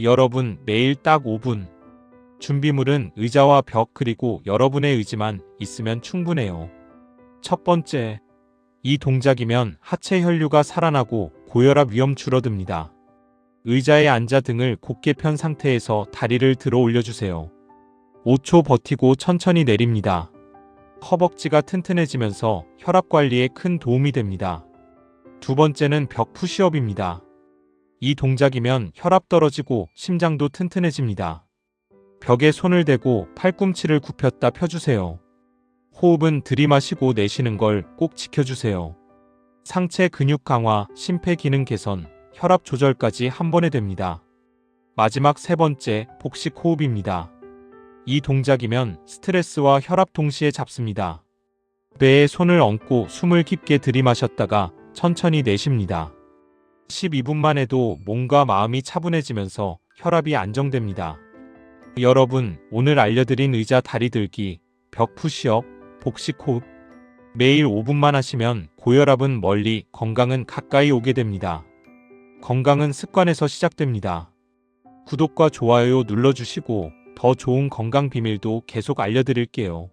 여러분 매일 딱 5분. 준비물은 의자와 벽 그리고 여러분의 의지만 있으면 충분해요. 첫 번째. 이 동작이면 하체 혈류가 살아나고 고혈압 위험 줄어듭니다. 의자에 앉아 등을 곧게 편 상태에서 다리를 들어 올려주세요. 5초 버티고 천천히 내립니다. 허벅지가 튼튼해지면서 혈압 관리에 큰 도움이 됩니다. 두 번째는 벽 푸시업입니다. 이 동작이면 혈압 떨어지고 심장도 튼튼해집니다. 벽에 손을 대고 팔꿈치를 굽혔다 펴주세요. 호흡은 들이마시고 내쉬는 걸 꼭 지켜주세요. 상체 근육 강화, 심폐 기능 개선, 혈압 조절까지 한 번에 됩니다. 마지막 세 번째, 복식 호흡입니다. 이 동작이면 스트레스와 혈압 동시에 잡습니다. 배에 손을 얹고 숨을 깊게 들이마셨다가 천천히 내쉽니다. 12분만 해도 몸과 마음이 차분해지면서 혈압이 안정됩니다. 여러분, 오늘 알려드린 의자 다리 들기, 벽 푸시업, 복식 호흡, 매일 5분만 하시면 고혈압은 멀리, 건강은 가까이 오게 됩니다. 건강은 습관에서 시작됩니다. 구독과 좋아요 눌러주시고 더 좋은 건강 비밀도 계속 알려드릴게요.